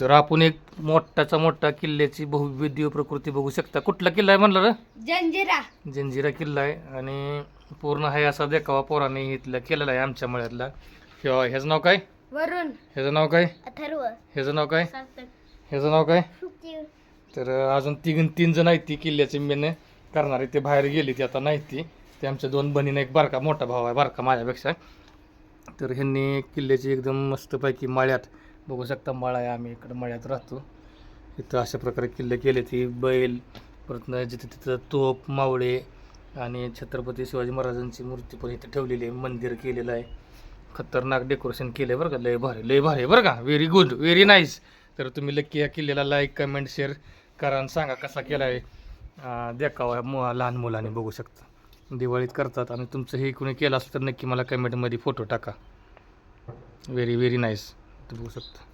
तर आपण एक मोठाचा मोठा किल्ल्याची बहुविधीय प्रकृती बघू शकता. कुठला किल्ला आहे म्हणलं जंजिरा. जंजिरा किल्ला आहे. आणि पूर्ण आहे असा देखावा पोराने इथला केलेला आहे आमच्या मळ्यातला. किंवा ह्याचं नाव काय? वरुण. ह्याचं नाव काय? अथर्व. ह्याचं नाव काय? ह्याचं नाव काय? तर अजून तीन तीन जण आहेत ती किल्ल्याचे मेन करणारे. ते बाहेर गेली ती आता नाही ती. ते आमच्या दोन बहिणीने एक बारका मोठा भाऊ आहे बारका माझ्यापेक्षा. तर ह्यांनी किल्ल्याची एकदम मस्तपैकी माळ्यात बघू शकता माळा आहे आम्ही इकडं मळ्यात राहतो. इथं अशा प्रकारे किल्ले केले ती बैल परत जिथे तिथं तोप मावळे आणि छत्रपती शिवाजी महाराजांची मूर्ती पण इथं ठेवलेली आहे मंदिर केलेलं आहे. खतरनाक डेकोरेशन केलं आहे बरं का लय भारी लय भारी आहे बरं का व्हेरी गुड व्हेरी नाईस तर तुम्ही लक्की या किल्ल्याला लाईक कमेंट शेअर करा आणि सांगा कसा केला आहे देखावा मु लहान मुलांनी बघू शकता. दिवाळीत करतात आणि तुमचं हे कुणी केलं असलं तर नक्की मला कमेंटमध्ये फोटो टाका. व्हेरी व्हेरी नाईस बघू शकता